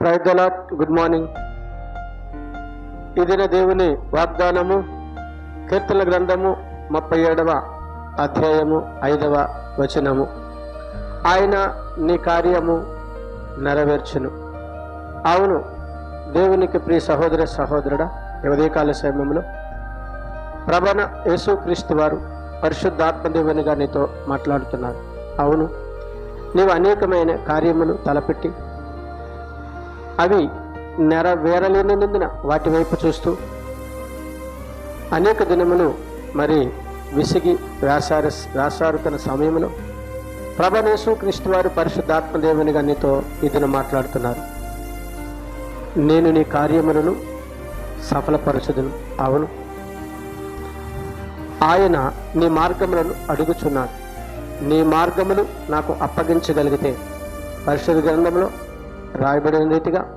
Praise the Lord good morning ఇదిన దేవుని వాగ్దానము కీర్తన గ్రంథము ముప్పై ఏడవ అధ్యాయము ఐదవ వచనము. ఆయన నీ కార్యము నెరవేర్చును. అవును దేవునికి ప్రియ సహోదర సహోదరుడా ఈ ఉదయకాల సమయంలో ప్రభన యేసుక్రీస్తు వారు పరిశుద్ధాత్మదేవునిగా నీతో మాట్లాడుతున్నారు. అవును నీవు అనేకమైన కార్యములు తలపెట్టి అవి నెరవేరలేనందున వాటి వైపు చూస్తూ అనేక దినములు మరి విసిగి వ్యాసార వ్యాసారుతున్న సమయంలో ప్రభనేసు క్రీస్తు వారి పరిశుద్ధాత్మ నీతో ఇదిన మాట్లాడుతున్నారు. నేను నీ కార్యములను సఫలపరచుదును. అవును. ఆయన నీ మార్గములను అడుగుచున్నాడు. నీ మార్గములు నాకు అప్పగించగలిగితే పరిశుద్ధ గ్రంథంలో రాయబడిన రీతిగా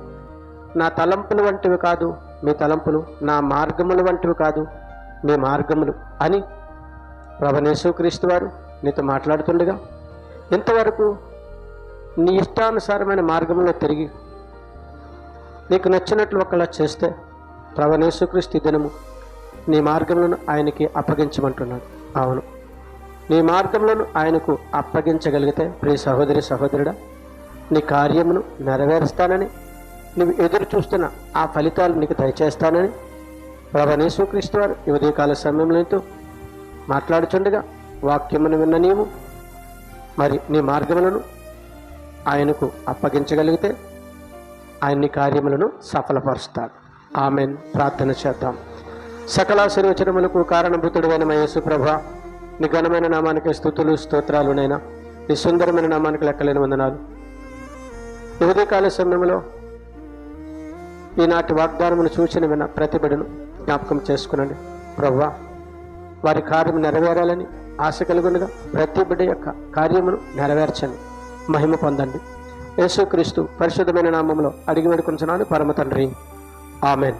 నా తలంపులు వంటివి కాదు మీ తలంపులు నా మార్గములు వంటివి కాదు మీ మార్గములు అని ప్రభనేశ్వక్రీస్తు వారు నీతో మాట్లాడుతుండగా ఇంతవరకు నీ ఇష్టానుసారమైన మార్గంలో తిరిగి నీకు నచ్చినట్లు ఒకలా చేస్తే ప్రభనేశ్వక్రీస్తు దినము నీ మార్గములను ఆయనకి అప్పగించమంటున్నాడు. అవును. నీ మార్గములను ఆయనకు అప్పగించగలిగితే ప్రియ సహోదరి సహోదరుడా నీ కార్యమును నెరవేరుస్తానని నువ్వు ఎదురు చూస్తున్న ఆ ఫలితాలు నీకు దయచేస్తానని ప్రభనేశ్వక్రీస్తు వారు ఉదయకాల సమయంలో మాట్లాడుచుండగా వాక్యమును విన్న నీవు మరి నీ మార్గములను ఆయనకు అప్పగించగలిగితే ఆయన నీ కార్యములను సఫలపరుస్తాడు. ఆమెన్. ప్రార్థన చేద్దాం. సకలాశీర్వచనములకు కారణభూతుడైన మయేసు ప్రభ నీ ఘనమైన నామానికి స్థుతులు స్తోత్రాలునైనా నీ సుందరమైన నామానికి లెక్కలేని వందనాలు. ఉదయకాల సమయంలో ఈనాటి వాగ్దానమును సూచన విన ప్రతిబడును జ్ఞాపకం చేసుకునండి. ప్రవ్వా వారి కార్యం నెరవేరాలని ఆశ కలుగునగా ప్రతి బిడ్డ యొక్క కార్యమును నెరవేర్చండి. మహిమ పొందండి. యేసుక్రీస్తు పరిశుద్ధమైన నామంలో అడిగి వేడుకుంటున్నాను పరమ తండ్రి. ఆమెన్.